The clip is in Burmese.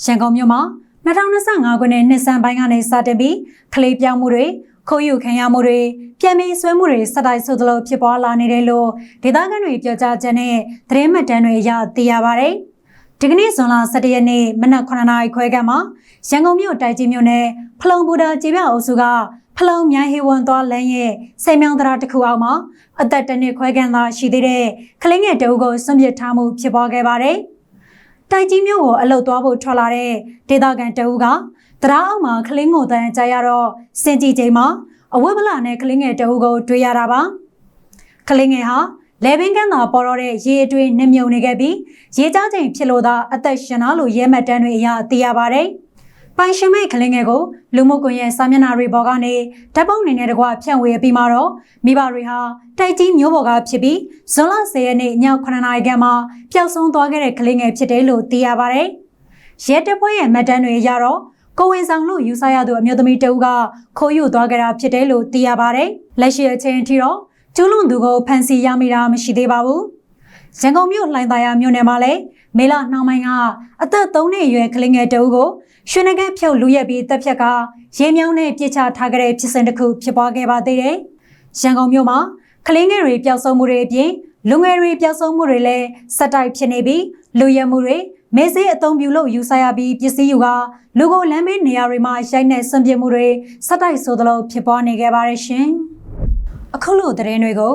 ရန်ကုန်မြို့မှာ2025ခုနှစ်နှစ်စံပိုင်းကနေစတင်ပြီးကလေးပြောင်းမှုတွေခိုးယူခံရမှုတွေပြန်ပြီးဆွဲမှုတွေစတိုက်ဆိုသလိုဖြစ်ပွားလာနေတယ်လို့ဒေသခံတွေပြောကြားချက်နဲ့သတင်းမှတ်တမ်းတွေအရသိရပါတယ်။ဒီကနေ့ဇွန်လ17ရက်နေ့မနက်9:00နာရီခွဲကမှရန်ကုန်မြို့တိုက်ကြီးမြို့နယ်ဖလုံဘူတာကျေးပြအုပ်စုကဖလုံမြိုင်ဟေဝန်သွားလမ်းရဲ့စိတ်မြောင်းတရားတစ်ခုအောက်မှာအသက်တစ်နှစ်ခွဲခန့်သာရှိသေးတဲ့ကလေးငယ်တအုပ်ကိုစွန့်ပစ်ထားမှုဖြစ်ပွားခဲ့ပါတယ်။ တိုက်ကြီးမြို့ကိုအလုတ်သွားဖို့ထွက်လာတဲ့ဒေသခံတအုပ်ကတရားအောက်မှာကလင်းကိုတန်ကြရတော့စင်ကြီးချိန်မှာအဝတ်ဗလာနဲ့ကလင်းငယ်တအုပ်ကိုတွေ့ရတာပါ။ကလင်းငယ်ဟာလေဘင်းကန်းသာပေါ်တော့တဲ့ရေအတွင်းနှမြုံနေခဲ့ပြီးရေကြားချိန်ဖြစ်လို့သာအသက်ရှင်လာလို့ရဲမှတ်တမ်းတွေအရသိရပါတယ်။ ပိုင်ရှင်မဲ့ကလင်းငယ်ကိုလူမှုကွန်ရက်စာမျက်နှာတွေပေါ်ကနေဓာတ်ပုံနေနဲ့တကွဖြန့်ဝေပြီးမှတော့မိဘတွေဟာတိုက်ကြီးမျိုးပေါ်ကဖြစ်ပြီးဇွန်လ10ရက်နေ့ည9:00နာရီခန့်မှာပျောက်ဆုံးသွားခဲ့တဲ့ကလေးငယ်ဖြစ်တယ်လို့သိရပါတယ်။ရဲတပ်ဖွဲ့ရဲ့မှတ်တမ်းတွေအရတော့ကိုဝင်ဆောင်လို့ယူဆရသူအမျိုးသမီးတဦးကခိုးယူသွားကြတာဖြစ်တယ်လို့သိရပါတယ်။လက်ရှိအချိန်အထိတော့ကျူးလွန်သူကိုဖမ်းဆီးရမိတာမရှိသေးပါဘူး။ ရန်ကုန်မြို့လှိုင်သာယာမြို့နယ်မှာလည်းမေလနှောင်းပိုင်းကအသက်3နှစ်အရွယ်ကလေးငယ်တဦးကိုရွှေနဂတ်ဖြုတ်လူရက်ပြီးတပ်ဖြတ်ကရေမြောင်းနဲ့ပြစ်ချထားခဲ့တဲ့ဖြစ်စဉ်တစ်ခုဖြစ်ပွားခဲ့ပါသေးတယ်။ရန်ကုန်မြို့မှာကလေးငယ်တွေပျောက်ဆုံးမှုတွေအပြင်လူငယ်တွေပျောက်ဆုံးမှုတွေလည်းစက်တိုက်ဖြစ်နေပြီးလူရဲမှုတွေမေဆေးအုံပြုလို့ယူဆရပြီးပစ္စည်းယူကလူကိုလမ်းဘေးနေရာတွေမှာရိုက်နှက်ဆွန့်ပစ်မှုတွေစက်တိုက်ဆိုသလိုဖြစ်ပွားနေခဲ့ပါတယ်ရှင်။အခုလိုသတင်းတွေကို